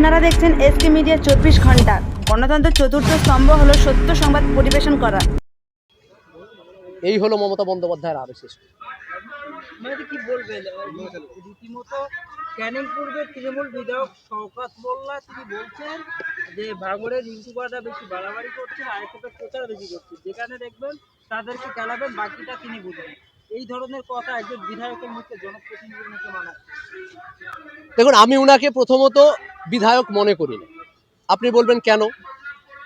আপনারা দেখছেন SK media চব্বিশ ঘণ্টা। গণতন্ত্রের চতুর্থ স্তম্ভ হলো সত্য সংবাদ পরিবেশন করা। এই হলো মমতা বন্দ্যোপাধ্যায়ের আরএসএস মানে কি বলবেন রীতিমতো ক্যানিং পূর্বে তৃণমূল বিধায়ক শওকাত মোল্লা তিনি বলছেন যে ভাঙড়ের বেশি বাড়াবাড়ি করছে প্রচার বেশি করছে। যেখানে দেখবেন তাদেরকে খেলাবেন বাকিটা তিনি বুঝবেন। এই ধরনের কথা একজন বিধায়কের মুখে জনপ্রতিনিধির দেখুন, আমি উনাকে প্রথমত বিধায়ক মনে করি না। আপনি বলবেন কেন?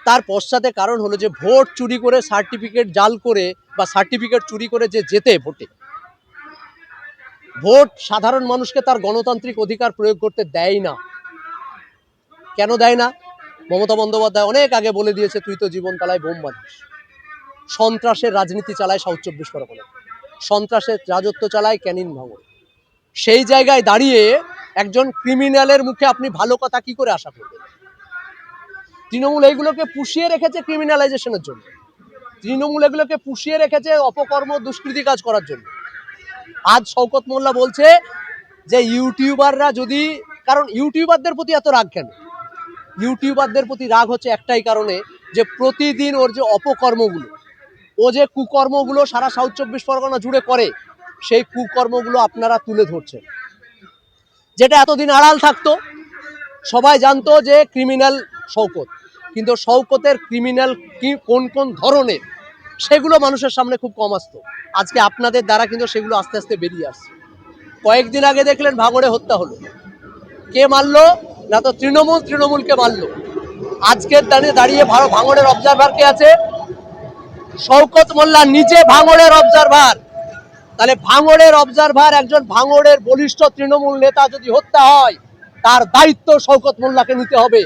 তার পশ্চাতে কারণ হলো যে ভোট চুরি করে সার্টিফিকেট জাল করে বা সার্টিফিকেট চুরি করে যে যেতে ভোটে, ভোট সাধারণ মানুষকে তার গণতান্ত্রিক অধিকার প্রয়োগ করতে দেয় না। কেন দেয় না? মমতা বন্দ্যোপাধ্যায় অনেক আগে বলে দিয়েছে, তুই তো জীবন তালায় বোম বাঁধিস সন্ত্রাসের রাজনীতি চালায় সাউথ চব্বিশ পরগনা সন্ত্রাসের রাজত্ব চালায় ক্যানিন ভবন। সেই জায়গায় দাঁড়িয়ে একজন ক্রিমিনালের মুখে আপনি ভালো কথা কি করে আশা করবেন? তৃণমূল এইগুলোকে পুষিয়ে রেখেছে ক্রিমিনালাইজেশনের জন্য। তৃণমূল এগুলোকে পুষিয়ে রেখেছে অপকর্ম, দুষ্কৃতি কাজ করার জন্য। আজ শওকত মোল্লা বলছে যে, ইউটিউবাররা যদি, কারণ ইউটিউবারদের প্রতি এত রাগ কেন? ইউটিউবারদের প্রতি রাগ হচ্ছে একটাই কারণে যে, প্রতিদিন ওর যে অপকর্মগুলো ও যে কুকর্মগুলো সারা সাউথ চব্বিশ পরগনা জুড়ে করে, সেই কুকর্মগুলো আপনারা তুলে ধরছেন যেটা এতদিন আড়াল থাকতো, সবাই জানতো যে ক্রিমিনাল শওকত। কিন্তু শওকতের ক্রিমিনাল কি, কোন কোন ধরনের, সেগুলো মানুষের সামনে খুব কম আসতো। আজকে আপনাদের দ্বারা কিন্তু সেগুলো আস্তে আস্তে বেরিয়ে আসছে। কয়েকদিন আগে দেখলেন ভাঙড়ে হত্যা হলো। কে মারলো? না তো তৃণমূল, তৃণমূলকে মারলো। আজকের দাঁড়িয়ে দাঁড়িয়ে ভারত ভাঙড়ের অবজারভার কে আছে? শওকত মোল্লা নিজে ভাঙড়ের অবজারভার তাহলে ভাঙড়ের অবজারভার একজন ভাঙড়ের বলিষ্ঠ তৃণমূল নেতা যদি হত্যা হয়, তার দায়িত্ব শওকত মোল্লাকে নিতে হবে।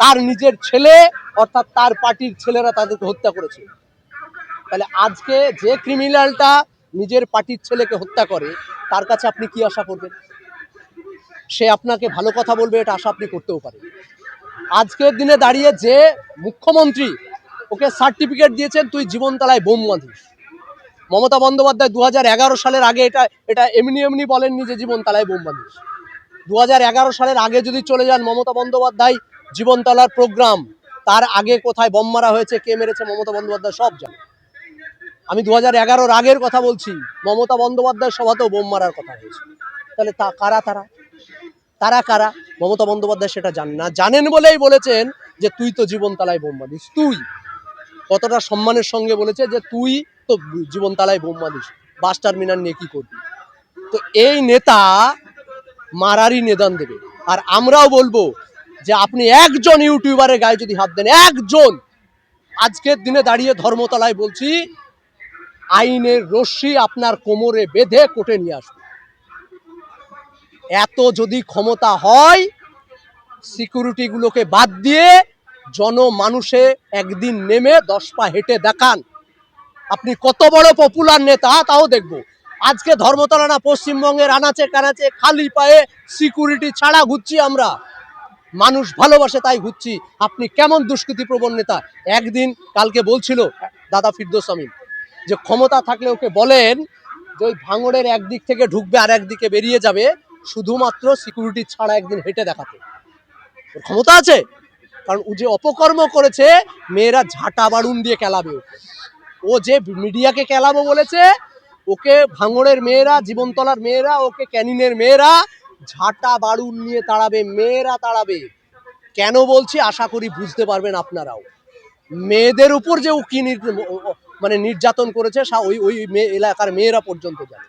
তার নিজের ছেলে, অর্থাৎ তার পার্টির ছেলেরা তাদেরকে হত্যা করেছে। তাহলে আজকে যে ক্রিমিনালটা নিজের পার্টির ছেলেকে হত্যা করে, তার কাছে আপনি কি আশা করবেন? সে আপনাকে ভালো কথা বলবে, এটা আশা আপনি করতেও পারেন। আজকের দিনে দাঁড়িয়ে যে মুখ্যমন্ত্রী ওকে সার্টিফিকেট দিয়েছেন, তুই জীবনতলায় বোম বাঁধিস। মমতা বন্দ্যোপাধ্যায় দু হাজার এগারো সালের আগে এটা এটা এমনি এমনি বলেননি যে জীবনতলায় বোম বাঁধিস। দু সালের আগে যদি চলে যান মমতা বন্দ্যোপাধ্যায়, জীবনতলার প্রোগ্রাম তার আগে কোথায় বোম মারা হয়েছে, কে মেরেছে, মমতা বন্দ্যোপাধ্যায় সব জানে। আমি দু হাজার আগের কথা বলছি, মমতা বন্দ্যোপাধ্যায় সভাতেও বোম মারার কথা হয়েছে। তাহলে তা, কারা তারা? তারা কারা? মমতা বন্দ্যোপাধ্যায় সেটা জানেন না। জানেন বলেই বলেছেন যে তুই তো জীবনতলায় বোম বাঁধিস। তুই কতটা সম্মানের সঙ্গে বলেছে যে তুই তো জীবনতলায় বোম বাঁধিস বাস টার্মিনাল নিয়ে কি করবি? তো এই নেতা মারারই নিদান দেবে। আর আমরাও বলব যে আপনি একজন ইউটিউবারের গায়ে যদি হাত দেন, একজন। আজকের দিনে দাঁড়িয়ে ধর্মতলায় বলছি, আইনের রশ্মি আপনার কোমরে বেঁধে কোটে নিয়ে আসবে এত যদি ক্ষমতা হয় সিকিউরিটিগুলোকে বাদ দিয়ে জনমানুষে একদিন নেমে দশ পা হেঁটে দেখান। আপনি কত বড় পপুলার নেতা, তাও দেখব। আজকে ধর্মতলা না পশ্চিমবঙ্গের আনাচে কানাচে খালি পায়ে সিকিউরিটি ছাড়া ঘুরছি আমরা। মানুষ ভালোবাসে তাই ঘুরছি। আপনি কেমন দুষ্কৃতি প্রবণ নেতা? একদিন কালকে বলছিল দাদা ফিরদোস আমিন যে, ক্ষমতা থাকলে ওকে বলেন যে, ওই ভাঙড়ের একদিক থেকে ঢুকবে আর একদিকে বেরিয়ে যাবে, শুধুমাত্র সিকিউরিটি ছাড়া একদিন হেঁটে দেখাতে। ক্ষমতা আছে? কারণ ও যে অপকর্ম করেছে, মেয়েরা ঝাঁটা বাড়ুন দিয়ে কেলাবে ও যে মিডিয়াকে কেলাবো বলেছে, ওকে ভাঙড়ের মেয়েরা, জীবনতলার মেয়েরা, ওকে ক্যানিনের মেয়েরা ঝাঁটা বাড়ুন নিয়ে তাড়াবে, মেয়েরা তাড়াবে। কেন বলছি? আশা করি বুঝতে পারবেন আপনারাও। মেয়েদের উপর যে ও কি মানে নির্যাতন করেছে ওই ওই মেয়ে, এলাকার মেয়েরা পর্যন্ত জানে।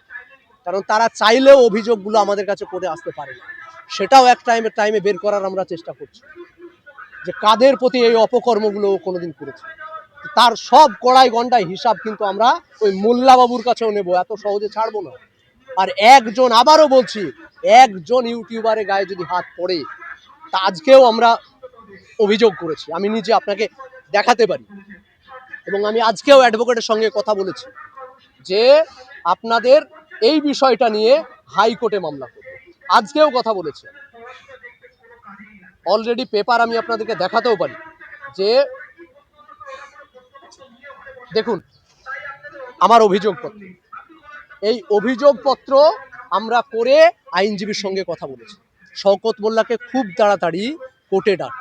কারণ তারা চাইলেও অভিযোগগুলো আমাদের কাছে করে আসতে পারে না। সেটাও এক টাইমে টাইমে বের করার আমরা চেষ্টা করছি। যে কাদের প্রতি এই অপকর্মগুলো কোনোদিন করেছে। তার সব কড়াই গন্ডায় হিসাব কিন্তু আমরা ওই মোল্লা বাবুর কাছেও নেব, এত সহজে ছাড়বো না। আর একজন আবারও বলছি, একজন ইউটিউবারের গায়ে যদি হাত পড়ে, তা আজকেও আমরা অভিযোগ করেছি। আমি নিজে আপনাকে দেখাতে পারি। এবং আমি আজকেও অ্যাডভোকেটের সঙ্গে কথা বলেছি যে আপনাদের এই বিষয়টা নিয়ে হাইকোর্টে মামলা করবে। আজকেও কথা বলেছে। অলরেডি পেপার আমি আপনাদেরকে দেখাতেও পারি যে, দেখুন, আমার অভিযোগপত্র। এই অভিযোগপত্র আমরা করে আইনজীবীর সঙ্গে কথা বলেছি। শওকত মোল্লাকে খুব তাড়াতাড়ি কোর্টে ডাক।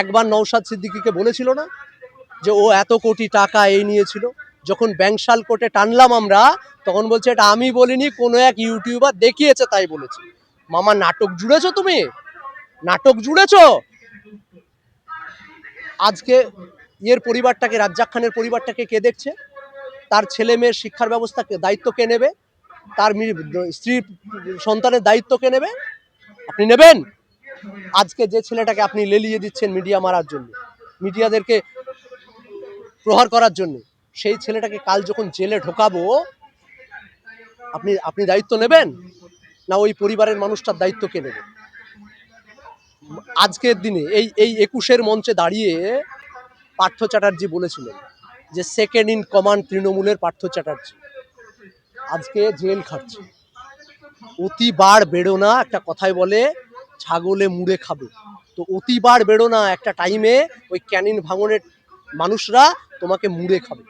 একবার নৌসাদ সিদ্দিকিকে বলেছিল না যে, ও এত কোটি টাকা এই নিয়েছিল। যখন ব্যাংশাল কোর্টে টানলাম আমরা, তখন বলছে, এটা আমি বলিনি, কোনো এক ইউটিউবার দেখিয়েছে তাই বলেছি। মামা, নাটক জুড়েছো তুমি? নাটক জুড়েছ? আজকে ইয়ের পরিবারটাকে, রাজ্জাক খানের পরিবারটাকে কে দেখছে? তার ছেলে মেয়ের শিক্ষার ব্যবস্থাকে দায়িত্ব কে নেবে? তার স্ত্রী সন্তানের দায়িত্ব কে নেবে? আপনি নেবেন? আজকে যে ছেলেটাকে আপনি লেলিয়ে দিচ্ছেন মিডিয়া মারার জন্য, মিডিয়াদেরকে প্রহার করার জন্য, সেই ছেলেটাকে কাল যখন জেলে ঢোকাবো, আপনি আপনি দায়িত্ব নেবেন? না ওই পরিবারের মানুষটার দায়িত্ব কে নেবে? আজকের দিনে, এই এই একুশের মঞ্চে দাঁড়িয়ে পার্থ চ্যাটার্জি বলেছিলেন যে সেকেন্ড ইন কমান্ড তৃণমূলের পার্থ চ্যাটার্জি। আজকে জেল খাটছে। অতিবার বেড়ো না একটা কথায় বলে, ছাগলে মুড়ে খাবে। তো অতিবার বেড়ো না একটা টাইমে ওই ক্যানিন ভাঙনের মানুষরা তোমাকে মুড়ে খাবে।